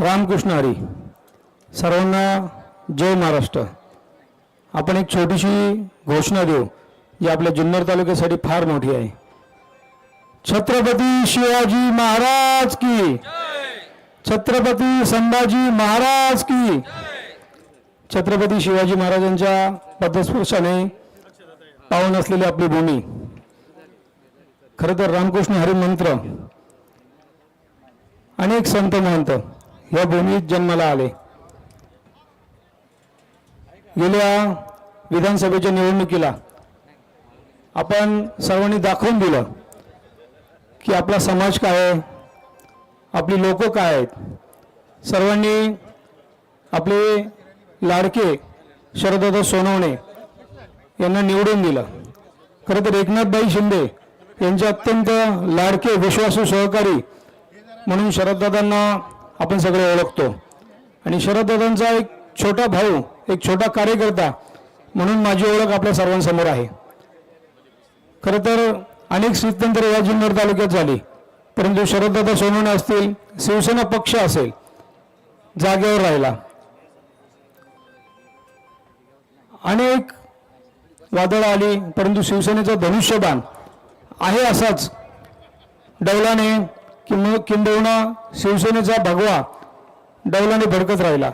रामकृष्ण हरी. सर्वांना जय महाराष्ट्र. आपण एक छोटीशी घोषणा देऊ जी आपल्या जुन्नर तालुक्यासाठी फार मोठी आहे. छत्रपती शिवाजी महाराज की. छत्रपती संभाजी महाराज की. छत्रपती शिवाजी महाराजांच्या पदस्पर्शाने पावन असलेली आपली भूमी. खरं तर रामकृष्ण हरी मंत्र. अनेक संत महंत. या भूमीत जन्माला आले. गेल्या विधानसभेच्या निवडणुकीला आपण सर्वांनी दाखवून दिलं की आपला समाज काय आहे आपली लोक काय आहेत. सर्वांनी आपले लाडके शरददादा सोनवणे यांना निवडून दिलं. खरं तर एकनाथबाई शिंदे यांचे अत्यंत लाडके विश्वासू सहकारी म्हणून शरददादांना आपण सगळे ओळखतो. आणि शरददादांचा एक छोटा भाऊ एक छोटा कार्यकर्ता म्हणून माझी ओळख आपल्या सर्वांसमोर आहे. खरं तर अनेक स्थित्यंतर या जुन्नर तालुक्यात झाली. परंतु शरददादा सोनवणे असतील शिवसेना पक्ष असेल जागेवर राहिला. अनेक वादळ आली परंतु शिवसेनेचा धनुष्यबाण आहे असाच. डौलाने किंवा किंबहुना शिवसेनेचा भगवा डौलाने भडकत राहिला.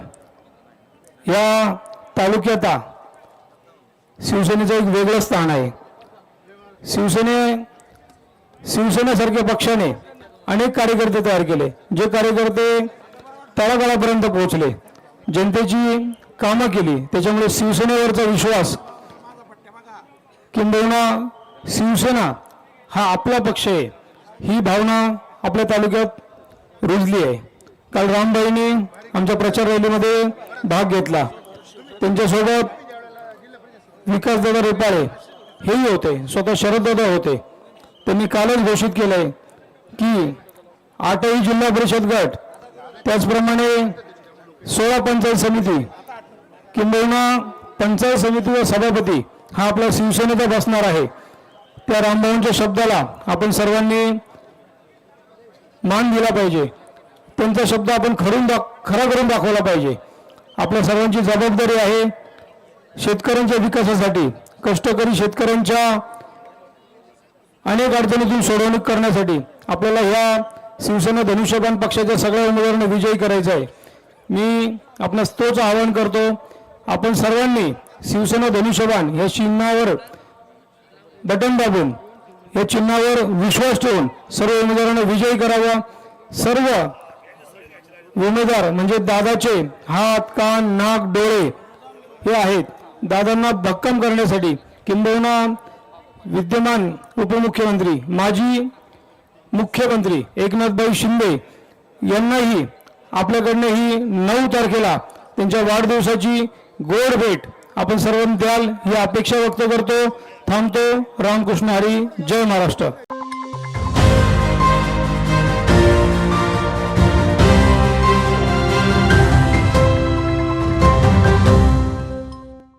या तालुक्यात शिवसेनेचं एक वेगळं स्थान आहे. शिवसेने शिवसेनेसारख्या पक्षाने अनेक कार्यकर्ते तयार केले जे कार्यकर्ते तळागाळापर्यंत पोहोचले. जनतेची कामं केली त्याच्यामुळे शिवसेनेवरचा विश्वास किंबहुना शिवसेना हा आपला पक्ष आहे. ही भावना आपल्या तालुक्यात रुजली आहे. काल रामबाईंनी आमच्या प्रचार रॅलीमध्ये भाग घेतला. त्यांच्यासोबत विकासदादा रेपाळे हेही होते. स्वतः शरददादा होते. त्यांनी कालच घोषित केलंय की आठही जिल्हा परिषद गट त्याचप्रमाणे सोळा पंचायत समिती किंबहुना पंचायत समिती व सभापती हा आपला शिवसेनेचा बसणार आहे. त्या रामभाऊंच्या शब्दाला आपण सर्वांनी मान दिला पाहिजे. त्यांचा शब्द आपण खरून दाख खरा करून दाखवला पाहिजे. आपल्या सर्वांची जबाबदारी आहे शेतकऱ्यांच्या विकासासाठी. कष्टकरी शेतकऱ्यांच्या अनेक अडचणीतून सोडवणूक करण्यासाठी आपल्याला ह्या शिवसेना धनुष्यबाण पक्षाच्या सगळ्या उमेदवारांना विजयी करायचा आहे. मी आपणास तोच आवाहन करतो आपण सर्वांनी शिवसेना धनुष्यबाण या चिन्हावर बटन दाबून या चिन्हावर विश्वास ठेवून सर्व उमेदवारांना विजयी करावा. सर्व उमेदवार म्हणजे दादाचे हात कान नाक डोळे हे आहेत. दादांना भक्कम करण्यासाठी किंबहुना विद्यमान उपमुख्यमंत्री माजी मुख्यमंत्री एकनाथभाई शिंदे यांनाही आपल्याकडनं ही नऊ तारखेला त्यांच्या वाढदिवसाची गोड भेट आपण सर्वांनी द्याल ही अपेक्षा व्यक्त करतो. थांबतो. रामकृष्ण हरी जय महाराष्ट्र.